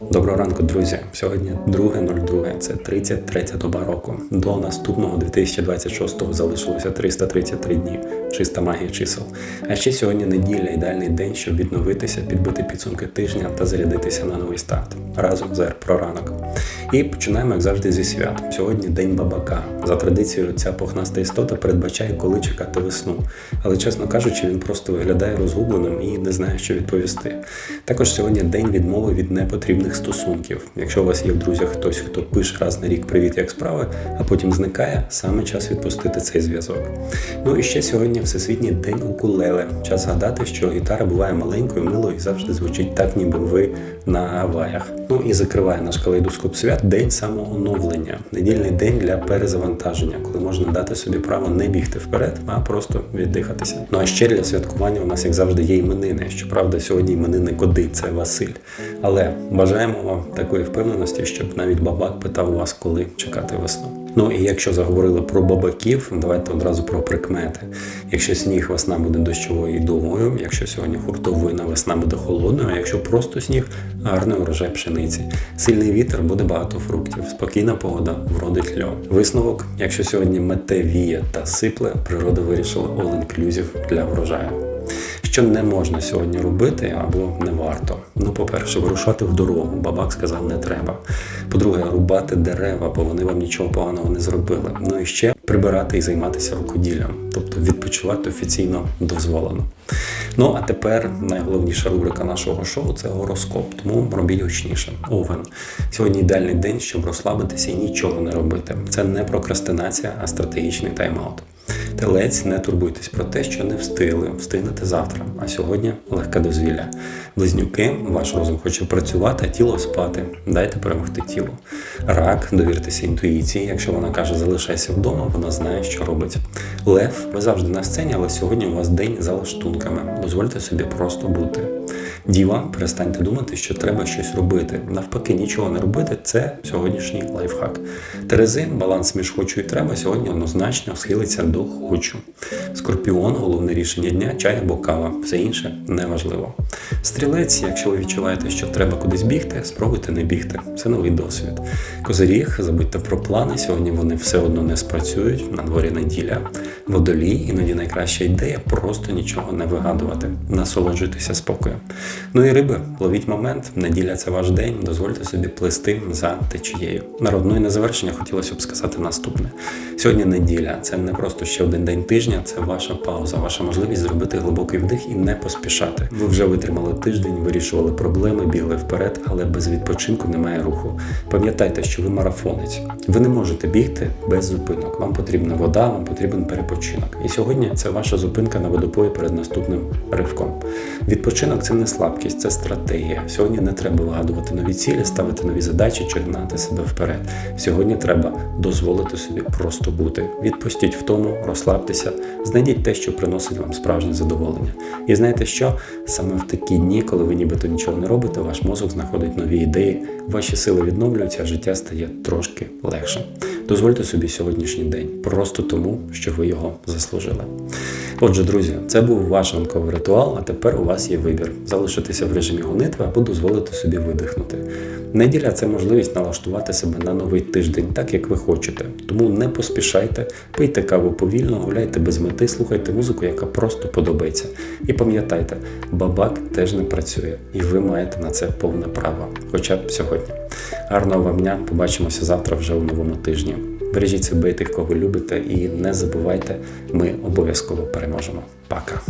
Доброго ранку, друзі. Сьогодні 2.02, це 33 доба року. До наступного 2026-го залишилося 333 дні. Чиста магія чисел. А ще сьогодні неділя, ідеальний день, щоб відновитися, підбити підсумки тижня та зарядитися на новий старт. Разом з про ранок. І починаємо, як завжди, зі свят. Сьогодні день бабака. За традицією, ця пухнаста істота передбачає, коли чекати весну. Але, чесно кажучи, він просто виглядає розгубленим і не знає, що відповісти. Також сьогодні день відмови від непотрібних стосунків. Якщо у вас є в друзях хтось, хто пише раз на рік привіт, як справи, а потім зникає, саме час відпустити цей зв'язок. Ну і ще сьогодні Всесвітній день укулеле. Час згадати, що гітара буває маленькою, милою і завжди звучить так, ніби ви на Гаваях. Ну і закриває наш калейдоскоп свят день самооновлення, недільний день для перезавантаження, коли можна дати собі право не бігти вперед, а просто віддихатися. Ну а ще для святкування у нас, як завжди, є іменини. Щоправда, сьогодні іменини коди це Василь. Але бажаємо вам такої впевненості, щоб навіть бабак питав вас, коли чекати весну. Ну і якщо заговорили про бабаків, давайте одразу про прикмети. Якщо сніг весна буде дощовою і довгою, якщо сьогодні хуртовина весна буде холодною, а якщо просто сніг, гарний урожай пшениці. Сильний вітер буде багато фруктів, спокійна погода вродить льон. Висновок, якщо сьогодні мете віє та сипле, природа вирішила all-inclusive для врожаю. Що не можна сьогодні робити або не варто. Ну, по-перше, вирушати в дорогу. Бабак сказав, не треба. По-друге, рубати дерева, бо вони вам нічого поганого не зробили. Ну і ще прибирати і займатися рукоділлям, тобто відпочивати офіційно дозволено. Ну а тепер найголовніша рубрика нашого шоу це гороскоп. Тому робіть гучніше. Овен. Сьогодні ідеальний день, щоб розслабитися і нічого не робити. Це не прокрастинація, а стратегічний тайм-аут. Телець, не турбуйтесь про те, що не встигли, встигнете завтра. А сьогодні легке дозвілля. Близнюки, ваш розум хоче працювати, а тіло спати. Дайте перемогти тілу. Рак, довіртеся інтуїції. Якщо вона каже, залишайся вдома, вона знає, що робить. Лев, ви завжди на сцені, але сьогодні у вас день за лаштунками. Дозвольте собі просто бути. Діва, перестаньте думати, що треба щось робити. Навпаки, нічого не робити це сьогоднішній лайфхак. Терези, баланс між хочу і треба сьогодні однозначно схилиться до хочу. Скорпіон, головне рішення дня, чай або кава. Все інше неважливо. Стрілець, якщо ви відчуваєте, що треба кудись бігти, спробуйте не бігти. Це новий досвід. Козиріг, забудьте про плани. Сьогодні вони все одно не спрацюють. На дворі неділя. Водолій, іноді найкраща ідея просто нічого не вигадувати. Насолоджуйтеся спокоєм. Ну і риби, ловіть момент. Неділя це ваш день. Дозвольте собі плисти за течією. Народну і на завершення хотілося б сказати наступне: сьогодні неділя. Це не просто ще один день тижня, це ваша пауза, ваша можливість зробити глибокий вдих і не поспішати. Ви вже витримали тиждень, вирішували проблеми, бігли вперед, але без відпочинку немає руху. Пам'ятайте, що ви марафонець. Ви не можете бігти без зупинок. Вам потрібна вода, вам потрібен перепочинок. І сьогодні це ваша зупинка на водопої перед наступним ривком. Відпочинок це не слабкість, це стратегія. Сьогодні не треба вигадувати нові цілі, ставити нові задачі чи гнати себе вперед. Сьогодні треба дозволити собі просто бути. Відпустіть втому, розслабтеся, знайдіть те, що приносить вам справжнє задоволення. І знаєте що? Саме в такі дні, коли ви нібито нічого не робите, ваш мозок знаходить нові ідеї, ваші сили відновлюються, а життя стає трошки легшим. Дозвольте собі сьогоднішній день просто тому, що ви його заслужили. Отже, друзі, це був ваш ранковий ритуал, а тепер у вас є вибір: залишитися в режимі гонитви або дозволити собі видихнути. Неділя це можливість налаштувати себе на новий тиждень, так як ви хочете. Тому не поспішайте, пийте каву повільно, гуляйте без мети, слухайте музику, яка просто подобається. І пам'ятайте, бабак теж не працює, і ви маєте на це повне право, хоча б сьогодні. Гарного вам дня, побачимося завтра вже у новому тижні. Бережіть себе тих, кого любите, і не забувайте, ми обов'язково переможемо. Пока!